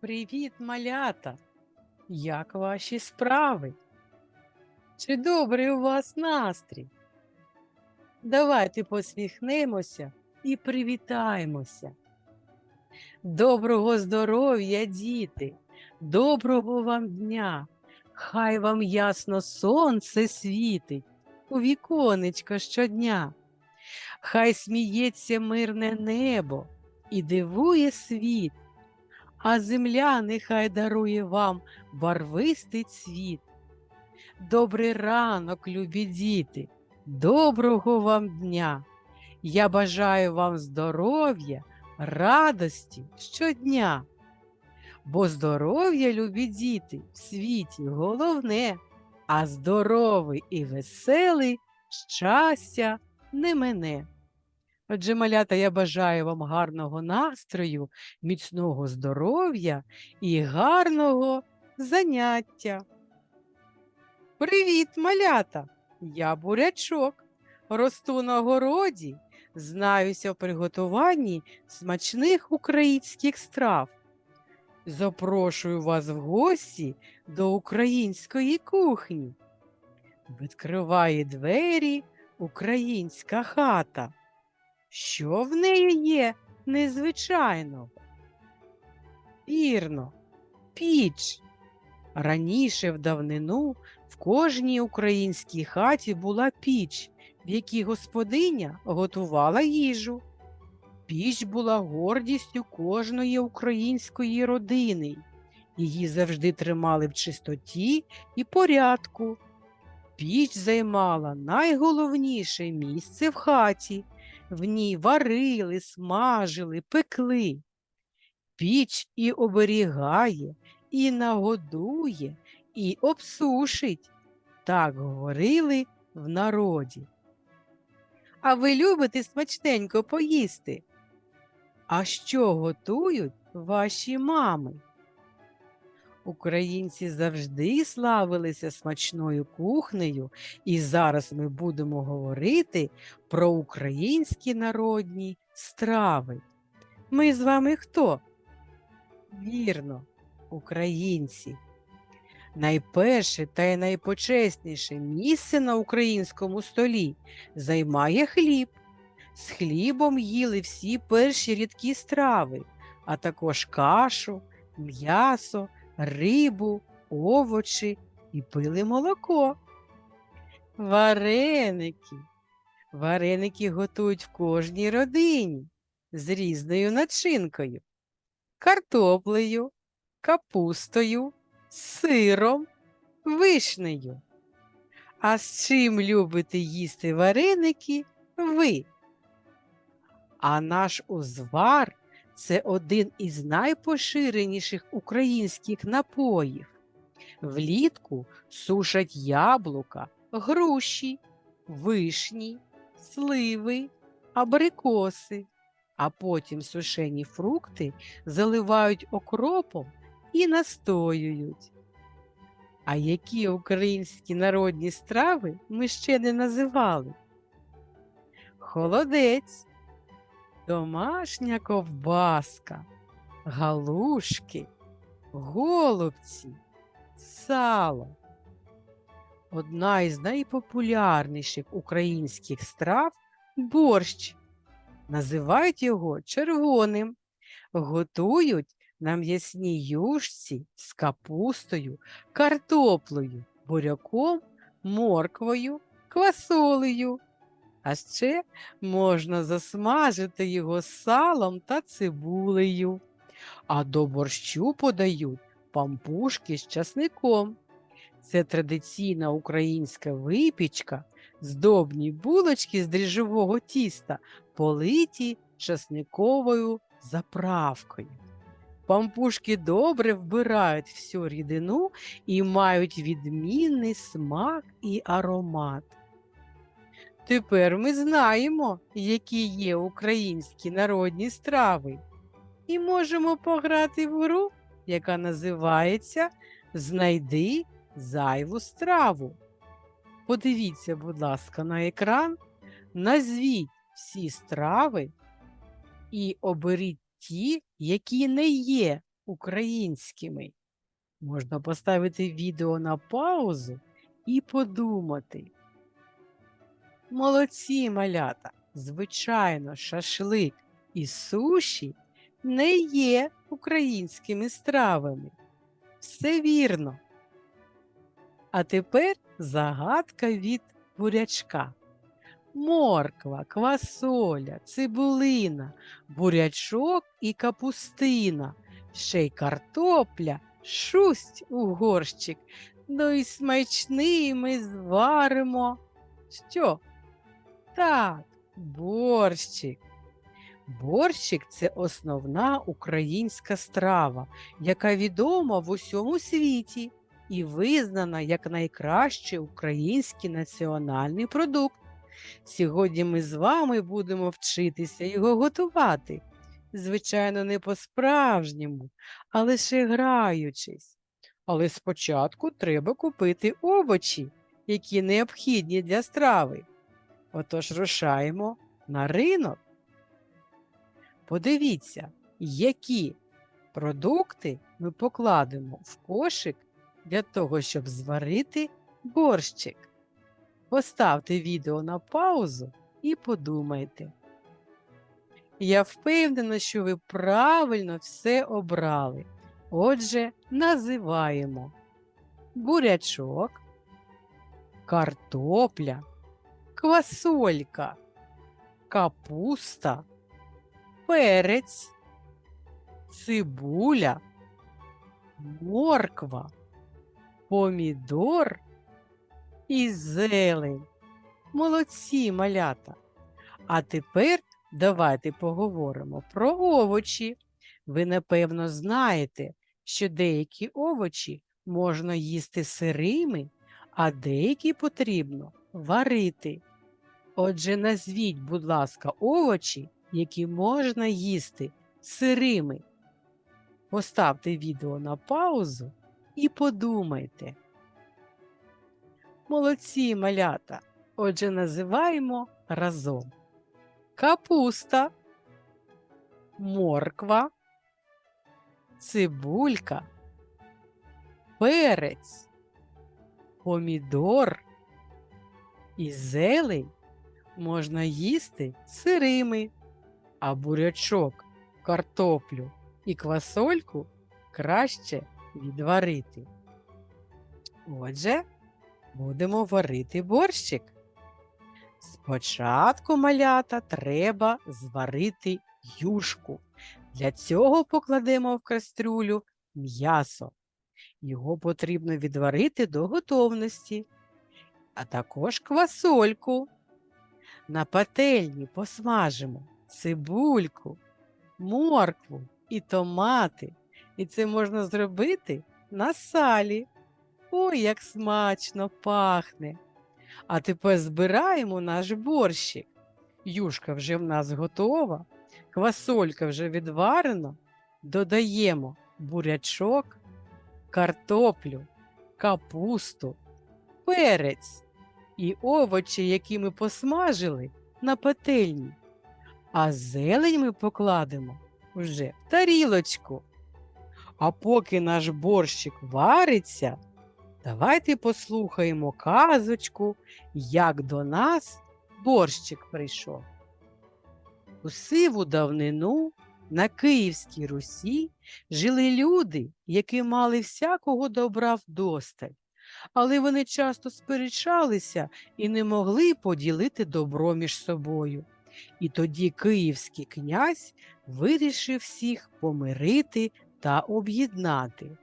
Привіт, малята! Як ваші справи? Чи добрий у вас настрій? Давайте посміхнемося і привітаємося. Доброго здоров'я, діти! Доброго вам дня! Хай вам ясно сонце світить у віконечко щодня. Хай сміється мирне небо і дивує світ а земля нехай дарує вам барвистий цвіт. Добрий ранок, любі діти, доброго вам дня. Я бажаю вам здоров'я, радості щодня. Бо здоров'я, любі діти, в світі головне, а здоровий і веселий щастя не мене. Отже, малята, я бажаю вам гарного настрою, міцного здоров'я і гарного заняття. Привіт, малята! Я бурячок. Росту на городі, знаюся в приготуванні смачних українських страв. Запрошую вас в гості до української кухні. Відкриває двері українська хата. Що в неї є незвичайного? Вірно, піч. Раніше в давнину в кожній українській хаті була піч, в якій господиня готувала їжу. Піч була гордістю кожної української родини. Її завжди тримали в чистоті і порядку. Піч займала найголовніше місце в хаті в ній варили, смажили, пекли. Піч і оберігає, і нагодує, і обсушить. Так говорили в народі. А ви любите смачненько поїсти? А що готують ваші мами? Українці завжди славилися смачною кухнею, і зараз ми будемо говорити про українські народні страви. Ми з вами хто? Вірно, українці. Найперше та й найпочесніше місце на українському столі займає хліб. З хлібом їли всі перші рідкі страви, а також кашу, м'ясо, рибу, овочі і пили молоко. Вареники. Вареники готують в кожній родині з різною начинкою, картоплею, капустою, сиром, вишнею. А з чим любите їсти вареники ви? А наш узвар це один із найпоширеніших українських напоїв. Влітку сушать яблука, груші, вишні, сливи, абрикоси, а потім сушені фрукти заливають окропом і настоюють. А які українські народні страви ми ще не називали? Холодець, домашня ковбаска, галушки, голубці, сало. Одна із найпопулярніших українських страв борщ. Називають його червоним. Готують на м'ясній юшці з капустою, картоплею, буряком, морквою, квасолею. А ще можна засмажити його салом та цибулею. А до борщу подають пампушки з часником. Це традиційна українська випічка, здобні булочки з дріжджового тіста, политі часниковою заправкою. Пампушки добре вбирають всю рідину і мають відмінний смак і аромат. Тепер ми знаємо, які є українські народні страви, і можемо пограти в гру, яка називається Знайди зайву страву. Подивіться, будь ласка, на екран, назвіть всі страви і оберіть ті, які не є українськими. Можна поставити відео на паузу і подумати. Молодці малята! Звичайно, шашлик і суші не є українськими стравами. Все вірно. А тепер загадка від бурячка. Морква, квасоля, цибулина, бурячок і капустина, ще й картопля, шусть у горщик, ну і смачний ми зваримо. Що? Так, борщик. Борщик це основна українська страва, яка відома в усьому світі і визнана як найкращий український національний продукт. Сьогодні ми з вами будемо вчитися його готувати. Звичайно, не по-справжньому, а лише граючись. Але спочатку треба купити овочі, які необхідні для страви. Отож рушаємо на ринок. Подивіться, які продукти ми покладемо в кошик для того, щоб зварити борщик. Поставте відео на паузу і подумайте. Я впевнена, що ви правильно все обрали. Отже, називаємо бурячок, картопля, квасолька, капуста, перець, цибуля, морква, помідор і зелень. Молодці малята. А тепер давайте поговоримо про овочі. Ви, напевно, знаєте, що деякі овочі можна їсти сирими, а деякі потрібно варити. Отже, назвіть, будь ласка, овочі, які можна їсти сирими. Поставте відео на паузу і подумайте. Молодці малята. Отже, називаємо разом капуста, морква, цибулька, перець, помідор і зелень можна їсти сирими, а бурячок, картоплю і квасольку краще відварити. Отже, будемо варити борщик. Спочатку малята треба зварити юшку. Для цього покладемо в кастрюлю м'ясо. Його потрібно відварити до готовності, а також квасольку. На пательні посмажимо цибульку, моркву і томати. І це можна зробити на салі. Ой, як смачно пахне! А тепер збираємо наш борщик. Юшка вже в нас готова, квасолька вже відварена. Додаємо бурячок, картоплю, капусту, перець і овочі, які ми посмажили на пательні. А зелень ми покладемо вже в тарілочку. А поки наш борщик вариться, давайте послухаємо казочку, як до нас борщик прийшов. У сиву давнину на Київській Русі жили люди, які мали всякого добра вдосталь, але вони часто сперечалися і не могли поділити добро між собою. І тоді київський князь вирішив всіх помирити та об'єднати.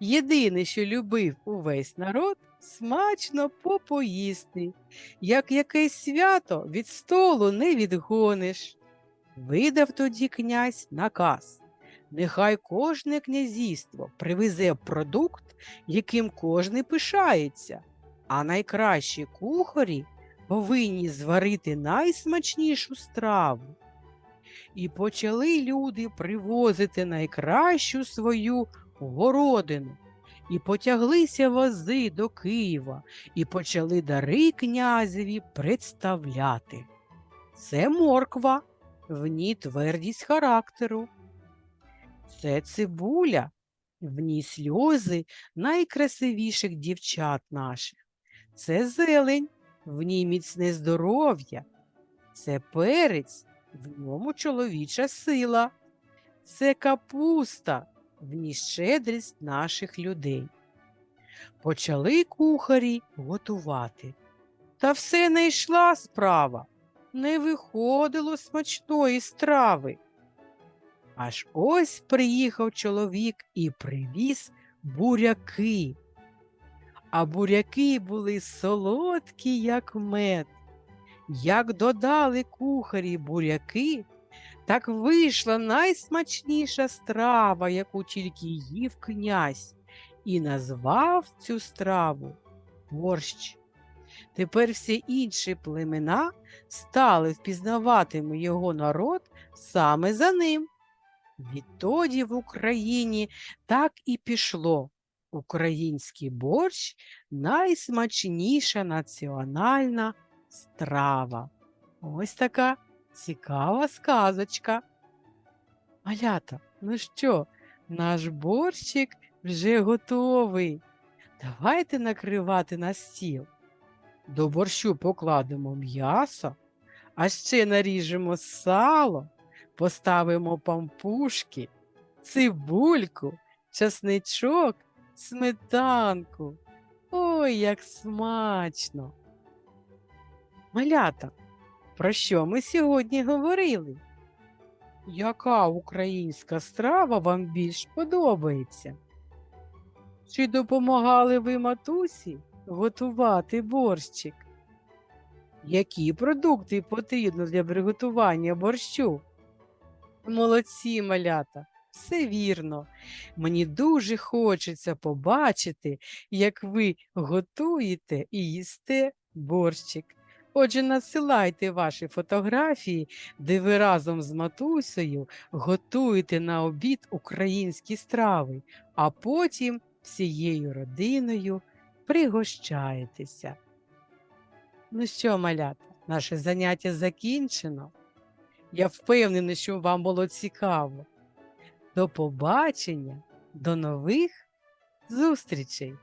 Єдине, що любив увесь народ, смачно попоїсти, як якесь свято від столу не відгониш. Видав тоді князь наказ. Нехай кожне князівство привезе продукт, яким кожний пишається, а найкращі кухарі повинні зварити найсмачнішу страву. І почали люди привозити найкращу свою городину. І потяглися вози до Києва, і почали дари князеві представляти. Це морква, в ній твердість характеру. Це цибуля. В ній сльози найкрасивіших дівчат наших. Це зелень, в ній міцне здоров'я. Це перець, в ньому чоловіча сила. Це капуста, в ній щедрість наших людей. Почали кухарі готувати. Та все не йшла справа, не виходило смачної страви. Аж ось приїхав чоловік і привіз буряки. А буряки були солодкі, як мед. Як додали кухарі буряки, так вийшла найсмачніша страва, яку тільки їв князь, і назвав цю страву борщ. Тепер всі інші племена стали впізнаватиме його народ саме за ним. Відтоді в Україні так і пішло. Український борщ найсмачніша національна страва. Ось така цікава сказочка. Малята, ну що, наш борщик вже готовий. Давайте накривати на стіл. До борщу покладемо м'ясо, а ще наріжемо сало, поставимо пампушки, цибульку, часничок, сметанку. Ой, як смачно! Малята, про що ми сьогодні говорили? Яка українська страва вам більш подобається? Чи допомагали ви матусі готувати борщик? Які продукти потрібно для приготування борщу? Молодці, малята, все вірно. Мені дуже хочеться побачити, як ви готуєте і їсте борщик. Отже, надсилайте ваші фотографії, де ви разом з матусею готуєте на обід українські страви, а потім всією родиною пригощаєтеся. Ну що, малята, наше заняття закінчено. Я впевнена, що вам було цікаво. До побачення, до нових зустрічей!